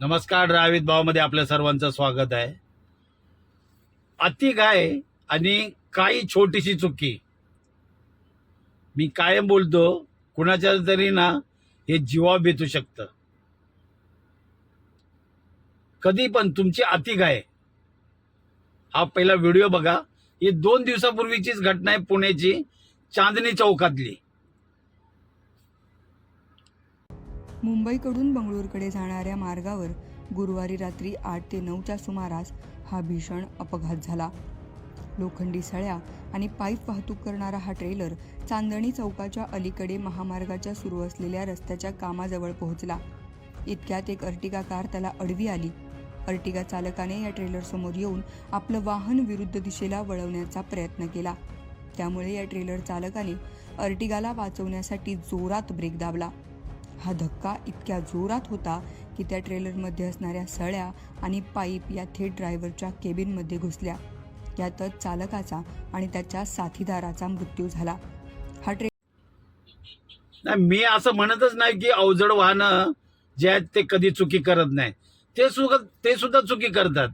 नमस्कार ड्रावित भावामध्ये आपल्या सर्वांचं स्वागत आहे. अति काय आणि काही छोटीशी चुकी. मी कायम बोलतो कुणाच्या तरी ना हे जीवा बेतू शकतं. कधी पण तुमची अति काय हा पहिला व्हिडिओ बघा. ही दोन दिवसापूर्वीचीच घटना आहे पुण्याची चांदणी चौकातली. मुंबईकडून बंगळूरकडे जाणाऱ्या मार्गावर गुरुवारी रात्री आठ ते नऊच्या सुमारास हा भीषण अपघात झाला. लोखंडी सळ्या आणि पाईप वाहतूक करणारा हा ट्रेलर चांदणी चौकाच्या अलीकडे महामार्गाच्या सुरू असलेल्या रस्त्याच्या कामाजवळ पोहोचला. इतक्यात एक अर्टिगा कार त्याला अडवी आली. अर्टिगा चालकाने या ट्रेलरसमोर येऊन आपलं वाहन विरुद्ध दिशेला वळवण्याचा प्रयत्न केला. त्यामुळे या ट्रेलर चालकाने अर्टिगाला वाचवण्यासाठी जोरात ब्रेक दाबला. हा धक्का इतक्या जोरात होता की त्या ट्रेलरमध्ये असणाऱ्या सळ्या आणि पाईप या थेट ड्रायव्हरच्या केबिनमध्ये घुसल्या. यातच चालकाचा आणि त्याच्या साथीदाराचा मृत्यू झाला. हा ट्रे नाही मी असं म्हणतच नाही की अवजड वाहनं जे आहेत ते कधी चुकी करत नाही. ते सुद्धा ते सुद्धा चुकी करतात.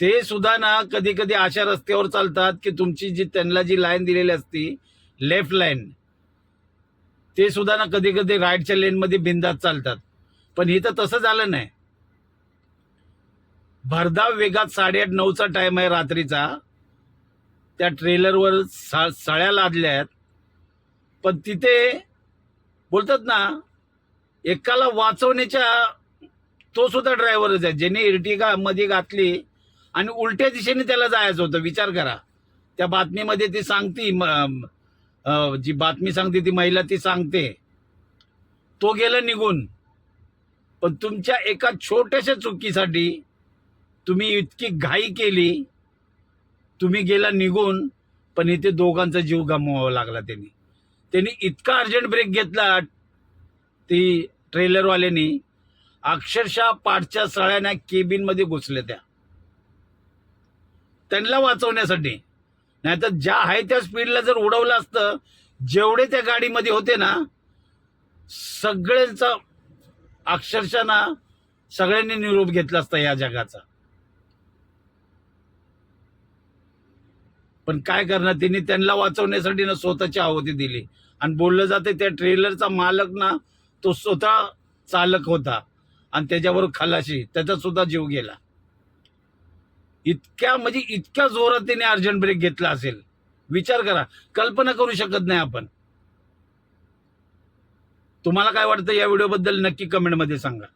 ते सुद्धा ना कधी कधी अशा रस्त्यावर चालतात की तुमची जी त्यांना जी लाईन दिलेली असती लेफ्ट लाईन ते सुद्धा ना कधी कधी राईटच्या लेनमध्ये बिंदात चालतात. पण इथं तसं झालं नाही. भरधाव वेगात साडेआठ नऊचा टाइम आहे रात्रीचा. त्या ट्रेलरवर सा सळ्या लादल्या आहेत. पण तिथे बोलतात ना एकाला वाचवण्याच्या तो सुद्धा ड्रायव्हरच आहे. ज्याने इर्टिगा मध्ये घातली आणि उलट्या दिशेने त्याला जायचं होतं. विचार करा. त्या बातमीमध्ये ती सांगती म- जी बातमी सांगते ती महिला ती सांगते. तो गेला निघून. पण तुमच्या एका छोट्याशा चुकीसाठी तुम्ही इतकी घाई केली. तुम्ही गेला निघून पण इथे दोघांचा जीव गमवावा लागला त्यांनी. त्यांनी इतका अर्जंट ब्रेक घेतला ती ट्रेलरवाल्यांनी. अक्षरशः पाठच्या सळ्याना केबिनमध्ये घुसल्या त्या. त्यांना वाचवण्यासाठी नाहीतर ज्या आहे त्या स्पीडला जर उडवलं असतं जेवढे त्या गाडीमध्ये होते ना सगळ्यांचा अक्षरशः ना सगळ्यांनी निरोप घेतला असता या जगाचा. पण काय करणार त्यांनी त्यांना वाचवण्यासाठी ना स्वतःची आहुती दिली. आणि बोललं जाते त्या ट्रेलरचा मालक ना तो स्वतः चालक होता. आणि त्याच्यावर खलाशी त्याचा सुद्धा जीव गेला. इतक्या म्हणजे इतक्या जोरात त्याने अर्जंट ब्रेक घेतला असेल. विचार करा. कल्पना करू शकत नाही आपण. तुम्हाला काय वाटतं या व्हिडिओबद्दल नक्की कमेंटमध्ये सांगा.